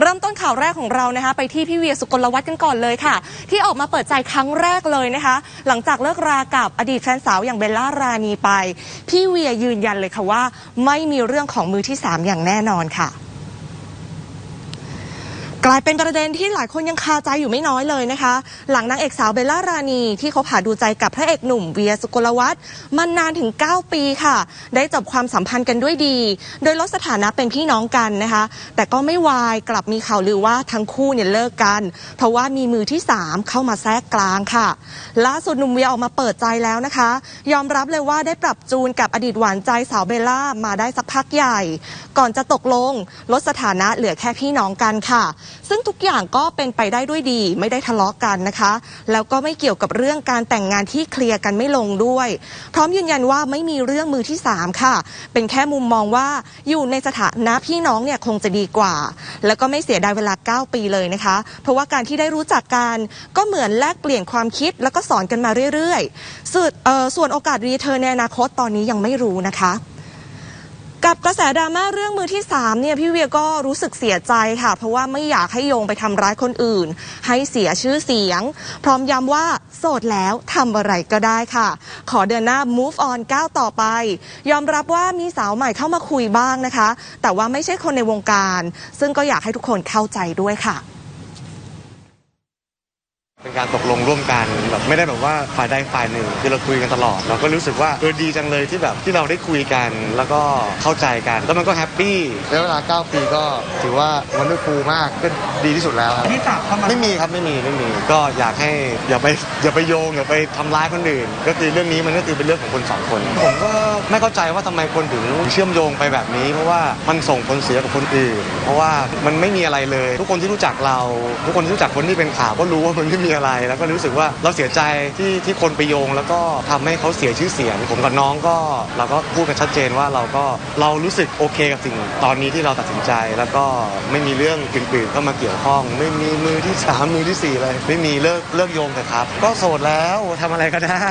เริ่มต้นข่าวแรกของเรานะคะ ไปที่พี่เวียสุกลวัฒน์กันก่อนเลยค่ะ ที่ออกมาเปิดใจครั้งแรกเลยนะคะ หลังจากเลิกรากับอดีตแฟนสาวอย่างเบลล่ารานีไป พี่เวียยืนยันเลยค่ะว่า ไม่มีเรื่องของมือที่สามอย่างแน่นอนค่ะ กลายเป็นประเด็นที่หลายคนยังคาใจอยู่ไม่น้อยเลยนะคะ หลังนางเอกสาวเบลล่ารานีที่เขาผ่าดูใจกับพระเอกหนุ่มเวียสุกลวัฒน์มานานถึง 9 ปีค่ะ ได้จบความสัมพันธ์กันด้วยดี โดยลดสถานะเป็นพี่น้องกันนะคะ แต่ก็ไม่วายกลับมีข่าวลือว่าทั้งคู่เนี่ยเลิกกัน เพราะว่ามีมือที่ 3 เข้ามาแทรกกลางค่ะ ล่าสุดหนุ่มเวียออกมาเปิดใจแล้วนะคะ ยอมรับเลยว่าได้ปรับจูนกับอดีตหวานใจสาวเบลล่ามาได้สักพักใหญ่ ก่อนจะตกลงลดสถานะเหลือแค่พี่น้องกันค่ะซึ่งทุกอย่างก็เป็นไปได้ด้วยดี ไม่ได้ทะเลาะกันนะคะ แล้วก็ไม่เกี่ยวกับเรื่องการแต่งงานที่เคลียร์กันไม่ลงด้วย พร้อมยืนยันว่าไม่มีเรื่องมือที่ 3 ค่ะ เป็นแค่มุมมองว่าอยู่ในสถานะพี่น้องเนี่ยคงจะดีกว่า แล้วก็ไม่เสียดายเวลา 9 ปีเลยนะคะ เพราะว่าการที่ได้รู้จักกันก็เหมือนแลกเปลี่ยนความคิดแล้วก็สอนกันมาเรื่อยๆส่วนเอ่อส่วนโอกาสรีเทิร์นในอนาคตตอนนี้ยังไม่รู้นะคะ กับกระแสดราม่าเรื่องมือที่3เนี่ยพี่เวียก็รู้สึกเสียใจค่ะ เพราะว่าไม่อยากให้โยงไปทำร้ายคนอื่น ให้เสียชื่อเสียง พร้อมย้ำว่าโสดแล้วทำอะไรก็ได้ค่ะ ขอเดินหน้า move on ก้าวต่อไป ยอมรับว่ามีสาวใหม่เข้ามาคุยบ้างนะคะ แต่ว่าไม่ใช่คนในวงการ ซึ่งก็อยากให้ทุกคนเข้าใจด้วยค่ะ เป็นการตกลงร่วมกันแบบไม่ได้แบบว่าฝ่ายใดฝ่ายหนึ่งคือเราคุยกันตลอด เราก็รู้สึกว่าเออดีจังเลยที่แบบที่เราได้คุยกันแล้วก็เข้าใจกัน แล้วมันก็แฮปปี้แล้วเวลา 9 ปีก็ถือว่าวันด้วยครูมากก็ดีที่สุดแล้วครับที่สามเข้ามาไม่มีครับไม่มีไม่มี ก็อยากให้อย่าไปอย่าไปโยงอย่าไปทำร้ายคนอื่น ก็คือเรื่องนี้มันก็คือเป็นเรื่องของคนสองคน ผมก็ไม่เข้าใจว่าทำไมคนถึงเชื่อมโยงไปแบบนี้ เพราะว่ามันส่งผลเสียกับคนอื่น เพราะว่ามันไม่มีอะไรเลย ทุกคนที่รู้จักเรา ทุกคนที่รู้จักคนที่เป็นข่าวก็รู้ว่ามันไม่มีอะไร แล้วก็รู้สึกว่าเราเสียใจที่ที่คนไปโยง แล้วก็ทำให้เขาเสียชื่อเสียง ผมกับน้องก็เราก็พูดกันชัดเจนว่าเราก็เรารู้สึกโอเคกับสิ่งตอนนี้ที่เราตัดสินใจ แล้วก็ไม่มีเรื่องอื่นๆเข้ามาเกี่ยวข้อง ไม่มีมือที่สามมือที่สี่เลยไม่มีเลิกเลิกโยงเถอะครับ ก็โสดแล้วทำอะไรก็ได้